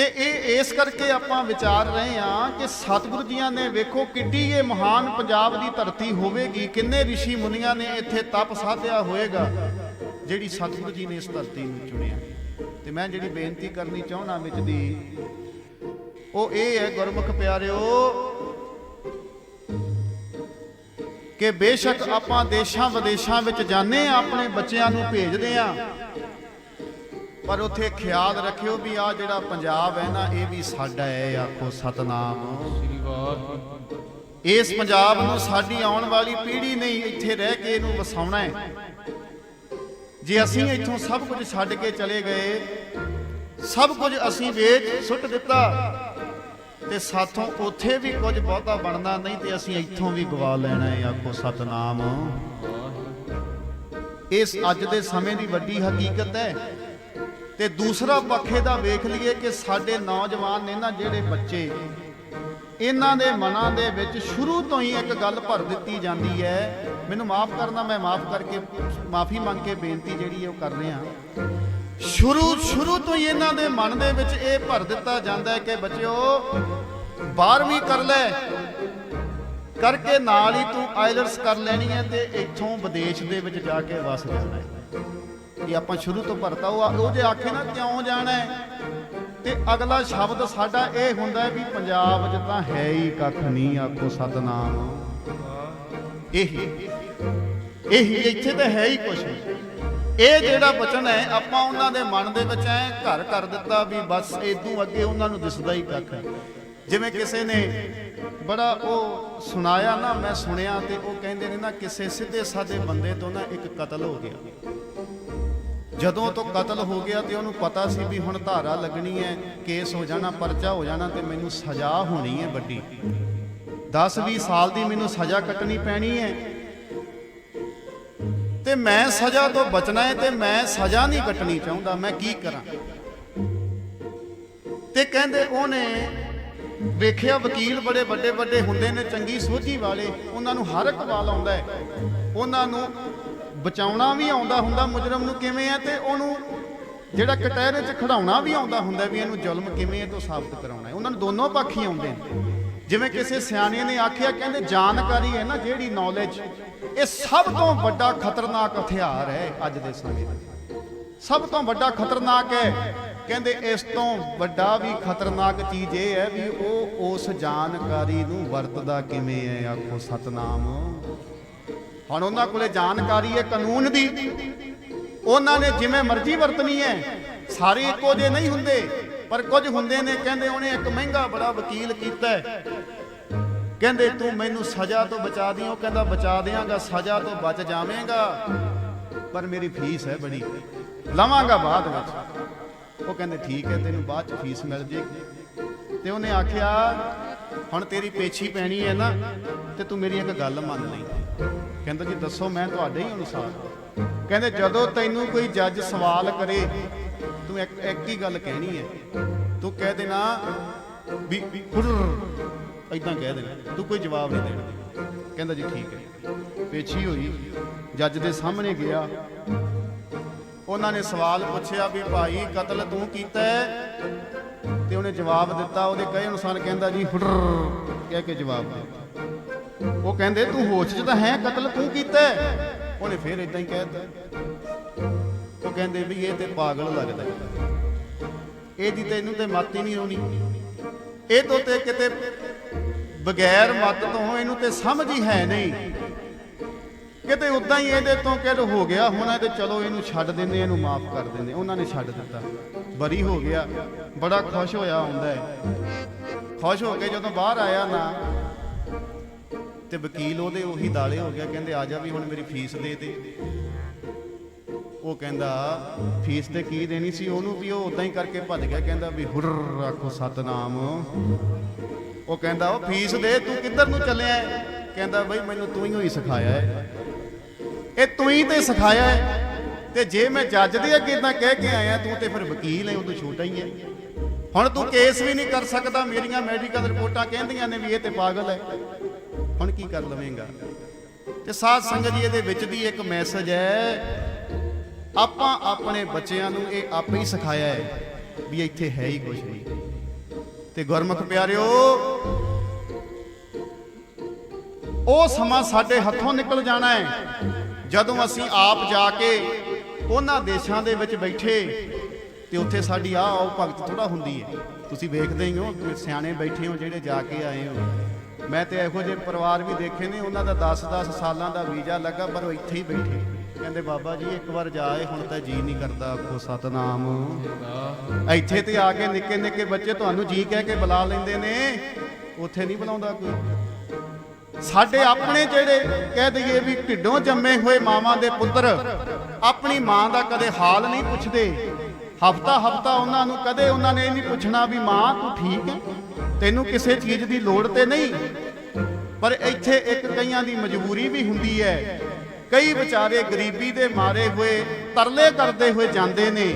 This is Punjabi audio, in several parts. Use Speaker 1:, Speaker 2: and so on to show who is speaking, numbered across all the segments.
Speaker 1: ਤੇ ਇਹ ਇਸ ਕਰਕੇ ਆਪਾਂ ਵਿਚਾਰ ਰਹੇ ਹਾਂ ਕਿ ਸਤਿਗੁਰੂ ਜੀਆਂ ਨੇ ਵੇਖੋ ਕਿੱਡੀ ਇਹ ਮਹਾਨ ਪੰਜਾਬ ਦੀ ਧਰਤੀ ਹੋਵੇਗੀ, ਕਿੰਨੇ ઋષਿ ਮੁਨੀਆਂ ਨੇ ਇੱਥੇ ਤਪ ਸਾਧਿਆ ਹੋਏਗਾ, ਜਿਹੜੀ ਸਤਿਗੁਰੂ ਜੀ ਨੇ ਇਸ ਧਰਤੀ ਨੂੰ ਚੁਣਿਆ। ਤੇ ਮੈਂ ਜਿਹੜੀ ਬੇਨਤੀ ਕਰਨੀ ਚਾਹੁੰਦਾ ਵਿੱਚ ਦੀ, ਉਹ ਇਹ ਹੈ ਗੁਰਮੁਖ ਪਿਆਰਿਓ, ਕਿ ਬੇਸ਼ੱਕ ਆਪਾਂ ਦੇਸ਼ਾਂ ਵਿਦੇਸ਼ਾਂ ਵਿੱਚ ਜਾਂਦੇ ਆ ਆਪਣੇ ਬੱਚਿਆਂ ਨੂੰ ਭੇਜਦੇ ਆ ਪਰ ਉੱਥੇ ਖਿਆਲ ਰੱਖਿਓ ਵੀ ਆ ਜਿਹੜਾ ਪੰਜਾਬ ਹੈ ਨਾ, ਇਹ ਵੀ ਸਾਡਾ ਹੈ ਆਖੋ ਸਤਨਾਮ।
Speaker 2: ਸ੍ਰੀ ਵਾਹਿਗੁਰੂ
Speaker 1: ਇਸ ਪੰਜਾਬ ਨੂੰ ਸਾਡੀ ਆਉਣ ਵਾਲੀ ਪੀੜ੍ਹੀ ਨਹੀਂ ਇੱਥੇ ਰਹਿ ਕੇ ਇਹਨੂੰ ਵਸਾਉਣਾ ਹੈ। ਜੇ ਅਸੀਂ ਇੱਥੋਂ ਸਭ ਕੁਝ ਛੱਡ ਕੇ ਚਲੇ ਗਏ, ਸਭ ਕੁਝ ਅਸੀਂ ਵੇਚ ਸੁੱਟ ਦਿੱਤਾ, ਤੇ ਸਾਥੋਂ ਉੱਥੇ ਵੀ ਕੁਝ ਬਹੁਤਾ ਬਣਦਾ ਨਹੀਂ ਤੇ ਅਸੀਂ ਇੱਥੋਂ ਵੀ ਗਵਾ ਲੈਣਾ ਹੈ ਆਖੋ ਸਤਨਾਮ। ਇਸ ਅੱਜ ਦੇ ਸਮੇਂ ਦੀ ਵੱਡੀ ਹਕੀਕਤ ਹੈ ਤੇ ਦੂਸਰਾ ਪੱਖੇ ਦਾ ਵੇਖ ਲਈਏ ਕਿ ਸਾਡੇ ਨੌਜਵਾਨ ਨੇ ਨਾ ਜਿਹੜੇ ਬੱਚੇ, ਇਹਨਾਂ ਦੇ ਮਨਾਂ ਦੇ ਵਿੱਚ ਸ਼ੁਰੂ ਤੋਂ ਹੀ ਇੱਕ ਗੱਲ ਭਰ ਦਿੱਤੀ ਜਾਂਦੀ ਹੈ। ਮੈਨੂੰ ਮਾਫ ਕਰਨਾ, ਮੈਂ ਮਾਫ ਕਰਕੇ, ਮਾਫੀ ਮੰਗ ਕੇ ਬੇਨਤੀ ਜਿਹੜੀ ਹੈ ਉਹ ਕਰ ਰਿਹਾ। ਸ਼ੁਰੂ ਸ਼ੁਰੂ ਤੋਂ ਹੀ ਇਹਨਾਂ ਦੇ ਮਨ ਦੇ ਵਿੱਚ ਇਹ ਭਰ ਦਿੱਤਾ ਜਾਂਦਾ ਹੈ ਕਿ ਬੱਚਿਓ 12ਵੀਂ ਕਰ ਲੈ। ਕਰਕੇ ਨਾਲ ਹੀ ਤੂੰ ਆਇਲਟਸ ਕਰ ਲੈਣੀ ਹੈ ਤੇ ਇੱਥੋਂ ਵਿਦੇਸ਼ ਦੇ ਵਿੱਚ ਜਾ ਕੇ ਵਸ ਜਾਣਾ ਹੈ। ਇਹ ਆਪਾਂ ਸ਼ੁਰੂ ਤੋਂ ਭਰਤਾ, ਉਹ ਉਹ ਜੇ ਆਖੇ ਨਾ ਕਿਉਂ ਜਾਣਾ ਤੇ ਅਗਲਾ ਸ਼ਬਦ ਸਾਡਾ ਇਹ ਹੁੰਦਾ ਹੈ ਵੀ ਪੰਜਾਬ 'ਚ ਤਾਂ ਹੈ ਹੀ ਕੱਖ ਨਹੀਂ, ਆਖੋ ਸਤਨਾਮ। ਇਹੀ ਇਹੀ ਇੱਥੇ ਤਾਂ ਹੈ ਹੀ ਕੁਛ। ਇਹ ਜਿਹੜਾ ਬਚਨ ਹੈ, ਆਪਾਂ ਉਹਨਾਂ ਦੇ ਮਨ ਦੇ ਵਿੱਚ ਐ ਘਰ ਕਰ ਦਿੱਤਾ ਵੀ ਬਸ ਇਦੋਂ ਅੱਗੇ ਉਹਨਾਂ ਨੂੰ ਦਿਸਦਾ ਹੀ ਕੱਖ ਹੈ। ਜਿਵੇਂ ਕਿਸੇ ਨੇ ਬੜਾ ਉਹ ਸੁਣਾਇਆ ਨਾ, ਮੈਂ ਸੁਣਿਆ ਤੇ ਉਹ ਕਹਿੰਦੇ ਨੇ ਨਾ, ਕਿਸੇ ਸਿੱਧੇ ਸਾਦੇ ਬੰਦੇ ਤੋਂ ਨਾ ਇੱਕ ਕਤਲ ਹੋ ਗਿਆ। ਜਦੋਂ ਤੋਂ ਕਤਲ ਹੋ ਗਿਆ ਤੇ ਉਹਨੂੰ ਪਤਾ ਸੀ ਵੀ ਹੁਣ ਧਾਰਾ ਲੱਗਣੀ ਹੈ, ਕੇਸ ਹੋ ਜਾਣਾ, ਪਰਚਾ ਹੋ ਜਾਣਾ ਤੇ ਮੈਨੂੰ ਸਜ਼ਾ ਹੋਣੀ ਹੈ ਵੱਡੀ। 10-20 ਸਾਲ ਦੀ ਮੈਨੂੰ ਸਜ਼ਾ ਕੱਟਣੀ ਪੈਣੀ ਹੈ। ਤੇ ਮੈਂ ਸਜ਼ਾ ਤੋਂ ਬਚਣਾ ਹੈ ਤੇ ਮੈਂ ਸਜ਼ਾ ਨਹੀਂ ਕੱਟਣੀ ਚਾਹੁੰਦਾ, ਮੈਂ ਕੀ ਕਰਾਂ? ਤੇ ਕਹਿੰਦੇ ਉਹਨੇ ਵੇਖਿਆ ਵਕੀਲ ਬੜੇ ਵੱਡੇ ਵੱਡੇ ਹੁੰਦੇ ਨੇ, ਚੰਗੀ ਸੋਝੀ ਵਾਲੇ, ਉਹਨਾਂ ਨੂੰ ਹਰ ਇੱਕ ਵਾਲ ਆਉਂਦਾ ਹੈ। ਉਹਨਾਂ ਨੂੰ ਬਚਾਉਣਾ ਵੀ ਆਉਂਦਾ ਹੁੰਦਾ ਮੁਜਰਮ ਨੂੰ ਕਿਵੇਂ ਹੈ ਤੇ ਉਹਨੂੰ ਜਿਹੜਾ ਕਟਹਿਰੇ 'ਚ ਖੜਾਉਣਾ ਵੀ ਆਉਂਦਾ ਹੁੰਦਾ ਵੀ ਇਹਨੂੰ ਜ਼ੁਲਮ ਕਿਵੇਂ ਹੈ ਤੋਂ ਸਾਬਤ ਕਰਾਉਣਾ ਹੈ। ਉਹਨਾਂ ਨੂੰ ਦੋਨੋਂ ਪੱਖ ਹੀ ਆਉਂਦੇ ਨੇ। ਜਿਵੇਂ ਕਿਸੇ ਸਿਆਣੇ ਨੇ ਆਖਿਆ, ਕਹਿੰਦੇ ਜਾਣਕਾਰੀ ਹੈ ਨਾ ਜਿਹੜੀ ਨੌਲੇਜ ਇਹ ਸਭ ਤੋਂ ਵੱਡਾ ਖਤਰਨਾਕ ਹਥਿਆਰ ਹੈ ਅੱਜ ਦੇ ਸਮੇਂ ਦਾ ਸਭ ਤੋਂ ਵੱਡਾ ਖਤਰਨਾਕ ਹੈ। ਕਹਿੰਦੇ ਇਸ ਤੋਂ ਵੱਡਾ ਵੀ ਖਤਰਨਾਕ ਚੀਜ਼ ਇਹ ਹੈ ਵੀ ਉਹ ਉਸ ਜਾਣਕਾਰੀ ਨੂੰ ਵਰਤਦਾ ਕਿਵੇਂ ਹੈ, ਆਖੋ ਸਤਨਾਮ। ਹੁਣ ਉਹਨਾਂ ਕੋਲੇ ਜਾਣਕਾਰੀ ਹੈ ਕਾਨੂੰਨ ਦੀ। ਉਹਨਾਂ ਨੇ ਜਿਵੇਂ ਮਰਜ਼ੀ ਵਰਤਣੀ ਹੈ, ਸਾਰੇ ਇੱਕੋ ਜਿਹੇ ਨਹੀਂ ਹੁੰਦੇ, ਪਰ ਕੁਝ ਹੁੰਦੇ ਨੇ, ਕਹਿੰਦੇ ਉਹਨੇ ਇੱਕ ਮਹਿੰਗਾ ਬੜਾ ਵਕੀਲ ਕੀਤਾ ਕਹਿੰਦੇ, ਤੂੰ ਮੈਨੂੰ ਸਜ਼ਾ ਤੋਂ ਬਚਾ ਦੀ ਉਹ ਕਹਿੰਦਾ, ਬਚਾ ਦਿਆਂਗਾ, ਸਜ਼ਾ ਤੋਂ ਬਚ ਜਾਵੇਂਗਾ। ਪਰ ਮੇਰੀ ਫੀਸ ਹੈ ਬੜੀ। ਲਵਾਂਗਾ ਬਾਅਦ ਵਿੱਚ। ਉਹ ਕਹਿੰਦੇ, ਠੀਕ ਹੈ, ਤੈਨੂੰ ਬਾਅਦ ਚ ਫੀਸ ਮਿਲ ਜੇਗੀ। ਤੇ ਉਹਨੇ ਆਖਿਆ, ਹੁਣ ਤੇਰੀ ਪੇਛੀ ਪੈਣੀ ਹੈ ਨਾ, ਤੇ ਤੂੰ ਮੇਰੀ ਇੱਕ ਗੱਲ ਮੰਨ ਲਈ। ਕਹਿੰਦਾ ਜੀ, ਦੱਸੋ ਮੈਂ ਤੁਹਾਡੇ ਹੀ ਅਨੁਸਾਰ। ਕਹਿੰਦੇ, ਜਦੋਂ ਤੈਨੂੰ ਕੋਈ ਜੱਜ ਸਵਾਲ ਕਰੇ, ਤੂੰ ਇੱਕ ਇੱਕ ਹੀ ਗੱਲ ਕਹਿਣੀ ਹੈ। ਤੂੰ ਕਹਿ ਦੇਣਾ ਵੀ ਹੁਰਰ ਇਦਾਂ ਕਹਿ ਦੇਣਾ। ਤੂੰ ਕੋਈ ਜਵਾਬ ਨਹੀਂ ਦੇਣਾ। ਕਹਿੰਦਾ ਜੀ, ਠੀਕ ਹੈ। ਪੇਛੀ ਹੋਈ। ਜੱਜ ਦੇ ਸਾਹਮਣੇ ਗਿਆ। ਉਹਨਾਂ ਨੇ ਸਵਾਲ ਪੁੱਛਿਆ ਵੀ, ਭਾਈ, ਕਤਲ ਤੂੰ ਕੀਤਾ ਹੈ? ਤੇ ਉਹਨੇ ਜਵਾਬ ਦਿੱਤਾ। ਉਹਦੇ ਕਹੇ ਅਨੁਸਾਰ ਕਹਿੰਦਾ ਜੀ ਹੁਰਰ ਕਹਿ ਕੇ ਜਵਾਬ ਦਿੱਤਾ। ਉਹ ਕਹਿੰਦੇ, ਤੂੰ ਹੋਸ਼ 'ਚ ਤਾਂ ਹੈ, ਕਤਲ ਤੂੰ ਕੀਤਾ ਉਹਨੇ ਫੇਰ ਇਦਾਂ ਹੀ ਕਹਿ ਦਿੱਤਾ। ਉਹ ਕਹਿੰਦੇ ਵੀ ਇਹ ਤੇ ਪਾਗਲ ਲੱਗਦਾ ਇਹਦੀ ਤੈਨੂੰ ਤੇ ਮੱਤ ਹੀ ਨਹੀਂ ਆਉਣੀ। ਇਹ ਤੋਂ ਤੇ ਕਿਤੇ ਬਗੈਰ ਮੱਤ ਤੋਂ ਇਹਨੂੰ ਤੇ ਸਮਝ ਹੀ ਹੈ ਨਹੀਂ। ਕਿਤੇ ਉਦਾਂ ਹੀ ਇਹਦੇ ਤੋਂ ਕਿਹੜ ਹੋ ਗਿਆ? ਹੁਣ ਤੇ ਚਲੋ ਇਹਨੂੰ ਛੱਡ ਦਿੰਦੇ, ਇਹਨੂੰ ਮਾਫ ਕਰ ਦਿੰਦੇ। ਉਹਨਾਂ ਨੇ ਛੱਡ ਦਿੱਤਾ। ਬਰੀ ਹੋ ਗਿਆ। ਬੜਾ ਖੁਸ਼ ਹੋਇਆ ਹੁੰਦਾ ਹੈ। ਖੁਸ਼ ਹੋ ਕੇ ਜਦੋਂ ਬਾਹਰ ਆਇਆ ਨਾ ਤੇ ਵਕੀਲ ਉਹਦੇ ਉਹੀ ਦਾਲੇ ਹੋ ਗਿਆ, ਕਹਿੰਦੇ ਆ ਜਾ ਵੀ ਹੁਣ ਮੇਰੀ ਫੀਸ ਦੇ ਦੇ। ਉਹ ਕਹਿੰਦਾ, ਫੀਸ ਤੇ ਕੀ ਦੇਣੀ ਸੀ ਉਹਨੂੰ ਵੀ ਉਹ ਉਦਾਂ ਹੀ ਕਰਕੇ ਭੱਜ ਗਿਆ, ਕਹਿੰਦਾ ਵੀ ਹੁਰ ਆਖੋ ਸਤਨਾਮ। ਉਹ ਕਹਿੰਦਾ, ਉਹ ਫੀਸ ਦੇ, ਤੂੰ ਕਿੱਧਰ ਨੂੰ ਚੱਲਿਆ ਕਹਿੰਦਾ, ਬਈ ਮੈਨੂੰ ਤੂੰ ਹੀ ਹੋਈ ਸਿਖਾਇਆ ਹੈ। ਇਹ ਤੂੰ ਹੀ ਤੇ ਸਿਖਾਇਆ ਹੈ। ਤੇ ਜੇ ਮੈਂ ਜੱਜ ਦੇ ਅੱਗੇ ਇਦਾਂ ਕਹਿ ਕੇ ਆਇਆ, ਤੂੰ ਤੇ ਫਿਰ ਵਕੀਲ ਹੈ ਉਦੋਂ ਛੋਟਾ ਹੀ ਹੈ। ਹੁਣ ਤੂੰ ਕੇਸ ਵੀ ਨਹੀਂ ਕਰ ਸਕਦਾ, ਮੇਰੀਆਂ ਮੈਡੀਕਲ ਰਿਪੋਰਟਾਂ ਕਹਿੰਦੀਆਂ ਨੇ ਵੀ ਇਹ ਤੇ ਪਾਗਲ ਹੈ। ਹੁਣ ਕੀ ਕਰ ਲਵੇਂਗਾ? ਤੇ ਸਾਧ ਸੰਗਤ ਜੀ, ਇਹਦੇ ਵਿੱਚ ਦੀ ਇੱਕ ਮੈਸੇਜ ਹੈ, ਆਪਾਂ ਆਪਣੇ ਬੱਚਿਆਂ ਨੂੰ ਇਹ ਆਪੇ ਹੀ ਸਿਖਾਇਆ ਹੈ ਵੀ ਇੱਥੇ ਹੈ ਹੀ ਕੁਝ ਨਹੀਂ। ਤੇ ਗੁਰਮੁਖ ਪਿਆਰਿਓ, ਉਹ ਸਮਾਂ ਸਾਡੇ ਹੱਥੋਂ ਨਿਕਲ ਜਾਣਾ ਹੈ, ਜਦੋਂ ਅਸੀਂ ਆਪ ਜਾ ਕੇ ਉਹਨਾਂ ਦੇਸ਼ਾਂ ਦੇ ਵਿੱਚ ਬੈਠੇ ਤੇ ਉੱਥੇ ਸਾਡੀ ਆਹ ਆਓ ਭਗਤ ਥੋੜਾ ਹੁੰਦੀ ਹੈ। ਤੁਸੀਂ ਵੇਖਦੇ ਹੀ ਹੋ ਸਿਆਣੇ ਬੈਠੇ ਹੋ ਜਿਹੜੇ ਜਾ ਕੇ ਆਏ ਹੋ। ਮੈਂ ਤੇ ਇਹੋ ਜਿਹੇ ਪਰਿਵਾਰ ਵੀ ਦੇਖੇ ਨੇ, ਉਹਨਾਂ ਦਾ 10-10 ਸਾਲਾਂ ਦਾ ਵੀਜ਼ਾ ਲੱਗਾ, ਪਰ ਉਹ ਇੱਥੇ ਹੀ ਬੈਠੇ। ਕਹਿੰਦੇ, ਬਾਬਾ ਜੀ, ਇੱਕ ਵਾਰ ਜਾਏ, ਹੁਣ ਤਾਂ ਜੀ ਨਹੀਂ ਕਰਦਾ ਆਖੋ ਸਤਨਾਮ। ਇੱਥੇ ਤੇ ਆ ਕੇ ਨਿੱਕੇ ਨਿੱਕੇ ਬੱਚੇ ਤੁਹਾਨੂੰ ਜੀ ਕਹਿ ਕੇ ਬੁਲਾ ਲੈਂਦੇ ਨੇ। ਉੱਥੇ ਨਹੀਂ ਬੁਲਾਉਂਦਾ ਕੋਈ। ਸਾਡੇ ਆਪਣੇ ਜਿਹੜੇ, ਕਹਿ ਦਈਏ ਵੀ ਢਿੱਡੋਂ ਜੰਮੇ ਹੋਏ ਮਾਵਾਂ ਦੇ ਪੁੱਤਰ, ਆਪਣੀ ਮਾਂ ਦਾ ਕਦੇ ਹਾਲ ਨਹੀਂ ਪੁੱਛਦੇ। ਹਫਤਾ ਹਫਤਾ ਉਹਨਾਂ ਨੂੰ ਕਦੇ ਉਹਨਾਂ ਨੇ ਇਹ ਨਹੀਂ ਪੁੱਛਣਾ ਵੀ, ਮਾਂ, ਤੂੰ ਠੀਕ ਹੈ? ਤੈਨੂੰ ਕਿਸੇ ਚੀਜ਼ ਦੀ ਲੋੜ ਤੇ ਨਹੀਂ। ਪਰ ਇੱਥੇ ਇੱਕ ਕਈਆਂ ਦੀ ਮਜਬੂਰੀ ਵੀ ਹੁੰਦੀ ਹੈ। ਕਈ ਵਿਚਾਰੇ ਗਰੀਬੀ ਦੇ ਮਾਰੇ ਹੋਏ, ਤਰਲੇ ਕਰਦੇ ਹੋਏ ਜਾਂਦੇ ਨੇ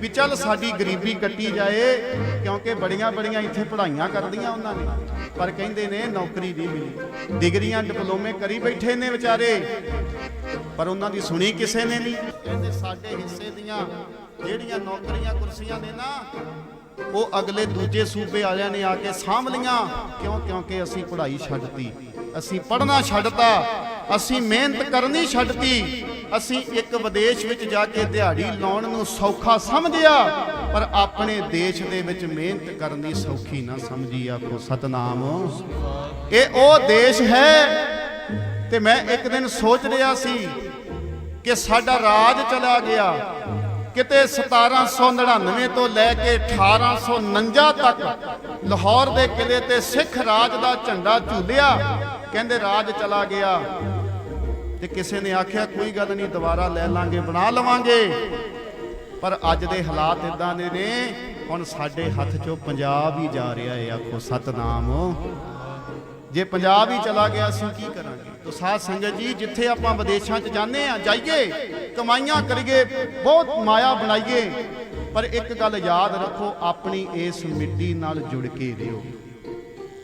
Speaker 1: ਵੀ ਚੱਲ ਸਾਡੀ ਗਰੀਬੀ ਕੱਟੀ ਜਾਏ, ਕਿਉਂਕਿ ਬੜੀਆਂ ਬੜੀਆਂ ਇੱਥੇ ਪੜ੍ਹਾਈਆਂ ਕਰਦੀਆਂ ਉਹਨਾਂ ਨੇ। ਪਰ ਕਹਿੰਦੇ ਨੇ ਨੌਕਰੀ ਨਹੀਂ ਮਿਲੀ। ਡਿਗਰੀਆਂ, ਡਿਪਲੋਮੇ ਕਰੀ ਬੈਠੇ ਨੇ ਵਿਚਾਰੇ, ਪਰ ਉਹਨਾਂ ਦੀ ਸੁਣੀ ਕਿਸੇ ਨੇ ਨਹੀਂ। ਕਹਿੰਦੇ ਸਾਡੇ ਹਿੱਸੇ ਦੀਆਂ ਜਿਹੜੀਆਂ ਨੌਕਰੀਆਂ ਕੁਰਸੀਆਂ ਨੇ ਨਾ, ਉਹ ਅਗਲੇ ਦੂਜੇ ਸੂਬੇ ਵਾਲਿਆਂ ਨੇ ਆ ਕੇ ਸਾਂਭ ਲੀਆਂ ਕਿਉਂ? ਕਿਉਂਕਿ ਅਸੀਂ ਪੜ੍ਹਾਈ ਛੱਡਤੀ। ਅਸੀਂ ਪੜ੍ਹਨਾ ਛੱਡਤਾ। ਅਸੀਂ ਮਿਹਨਤ ਕਰਨੀ ਛੱਡਤੀ। ਅਸੀਂ ਇੱਕ ਵਿਦੇਸ਼ ਵਿੱਚ ਜਾ ਕੇ ਦਿਹਾੜੀ ਲਾਉਣ ਨੂੰ ਸੌਖਾ ਸਮਝਿਆ, ਪਰ ਆਪਣੇ ਦੇਸ਼ ਦੇ ਵਿੱਚ ਮਿਹਨਤ ਕਰਨੀ ਸੌਖੀ ਨਾ ਸਮਝੀ ਆਖੋ ਸਤਨਾਮ। ਇਹ ਉਹ ਦੇਸ਼ ਹੈ, ਤੇ ਮੈਂ ਇੱਕ ਦਿਨ ਸੋਚ ਰਿਹਾ ਸੀ ਕਿ ਸਾਡਾ ਰਾਜ ਚਲਾ ਗਿਆ। ਕਿਤੇ 1799 ਤੋਂ ਲੈ ਕੇ 1849 ਤੱਕ ਲਾਹੌਰ ਦੇ ਕਿਲੇ ਤੇ ਸਿੱਖ ਰਾਜ ਦਾ ਝੰਡਾ ਝੂਲਿਆ। ਕਹਿੰਦੇ ਰਾਜ ਚਲਾ ਗਿਆ। ਤੇ ਕਿਸੇ ਨੇ ਆਖਿਆ, ਕੋਈ ਗੱਲ ਨਹੀਂ, ਦੁਬਾਰਾ ਲੈ ਲਾਂਗੇ, ਬਣਾ ਲਵਾਂਗੇ। ਪਰ ਅੱਜ ਦੇ ਹਾਲਾਤ ਇਦਾਂ ਦੇ ਨੇ, ਹੁਣ ਸਾਡੇ ਹੱਥ 'ਚੋਂ ਪੰਜਾਬ ਹੀ ਜਾ ਰਿਹਾ ਹੈ ਆਖੋ ਸਤਨਾਮ। ਜੇ ਪੰਜਾਬ ਹੀ ਚਲਾ ਗਿਆ, ਅਸੀਂ ਕੀ ਕਰਾਂਗੇ? ਤੋ ਸਾਧ ਸੰਗਤ ਜੀ, ਜਿੱਥੇ ਆਪਾਂ ਵਿਦੇਸ਼ਾਂ 'ਚ ਜਾਂਦੇ ਆ, ਜਾਈਏ, ਕਮਾਈਆਂ ਕਰੀਏ, ਬਹੁਤ ਮਾਇਆ ਬਣਾਈਏ, ਪਰ ਇੱਕ ਗੱਲ ਯਾਦ ਰੱਖੋ, ਆਪਣੀ ਇਸ ਮਿੱਟੀ ਨਾਲ ਜੁੜ ਕੇ ਰਹੋ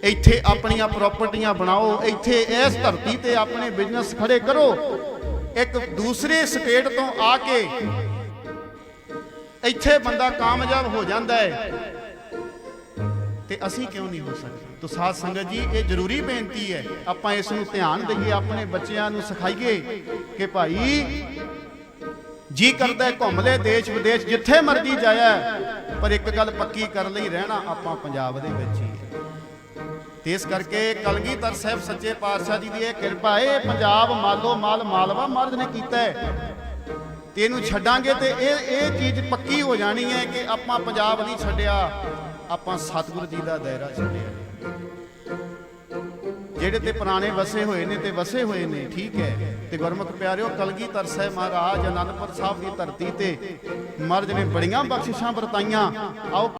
Speaker 1: ਇੱਥੇ ਆਪਣੀਆਂ ਪ੍ਰਾਪਰਟੀਆਂ ਬਣਾਓ, ਇੱਥੇ ਇਸ ਧਰਤੀ ਤੇ ਆਪਣੇ ਬਿਜ਼ਨਸ ਖੜੇ ਕਰੋ। ਇੱਕ ਦੂਸਰੇ ਸਟੇਟ ਤੋਂ ਆ ਕੇ ਇੱਥੇ ਬੰਦਾ ਕਾਮਯਾਬ ਹੋ ਜਾਂਦਾ ਹੈ। ਤੇ ਅਸੀਂ ਕਿਉਂ ਨਹੀਂ ਹੋ ਸਕਦੇ? ਤੋ ਸਾਧ ਸੰਗਤ ਜੀ, ਇਹ ਜ਼ਰੂਰੀ ਬੇਨਤੀ ਹੈ, ਆਪਾਂ ਇਸ ਨੂੰ ਧਿਆਨ ਦਈਏ, ਆਪਣੇ ਬੱਚਿਆਂ ਨੂੰ ਸਿਖਾਈਏ ਕਿ ਭਾਈ, ਜੀ ਕਰਦਾ ਘੁੰਮ ਲੈ ਦੇਸ਼ ਵਿਦੇਸ਼, ਜਿੱਥੇ ਮਰਜ਼ੀ ਜਾਇਆ ਪਰ ਇੱਕ ਗੱਲ ਪੱਕੀ ਕਰ ਲਈ, ਰਹਿਣਾ ਆਪਾਂ ਪੰਜਾਬ ਦੇ ਵਿੱਚ ਹੀ। ਤੇ ਇਸ ਕਰਕੇ ਕਲਗੀਧਰ ਸਾਹਿਬ ਸੱਚੇ ਪਾਤਸ਼ਾਹ ਜੀ ਦੀ ਇਹ ਕਿਰਪਾ ਹੈ ਪੰਜਾਬ ਮਾਲੋ ਮਾਲ ਮਾਲਵਾ ਮਹਾਰਾਜ ਨੇ ਕੀਤਾ ਹੈ। ਤੇ ਇਹਨੂੰ ਛੱਡਾਂਗੇ ਤੇ ਇਹ ਇਹ ਚੀਜ਼ ਪੱਕੀ ਹੋ ਜਾਣੀ ਹੈ ਕਿ ਆਪਾਂ ਪੰਜਾਬ ਨਹੀਂ ਛੱਡਿਆ, ਆਪਾਂ ਸਤਿਗੁਰੂ ਜੀ ਦਾ ਦਾਇਰਾ ਛੱਡਿਆ। ਜਿਹੜੇ ਤੇ ਪੁਰਾਣੇ ਵਸੇ ਹੋਏ ਨੇ ਤੇ ਵਸੇ ਹੋਏ ਨੇ, ਠੀਕ ਹੈ। ਤੇ ਗੁਰਮੁਖ ਪਿਆਰਿਓ, ਕਲਗੀਧਰ ਸਾਹਿਬ ਮਹਾਰਾਜ ਅਨੰਦਪੁਰ ਸਾਹਿਬ ਦੀ ਧਰਤੀ ਤੇ ਮਹਾਰਾਜ ਨੇ ਬੜੀਆਂ ਬਖਸ਼ਿਸ਼ਾਂ ਵਰਤਾਈਆਂ। ਆਓ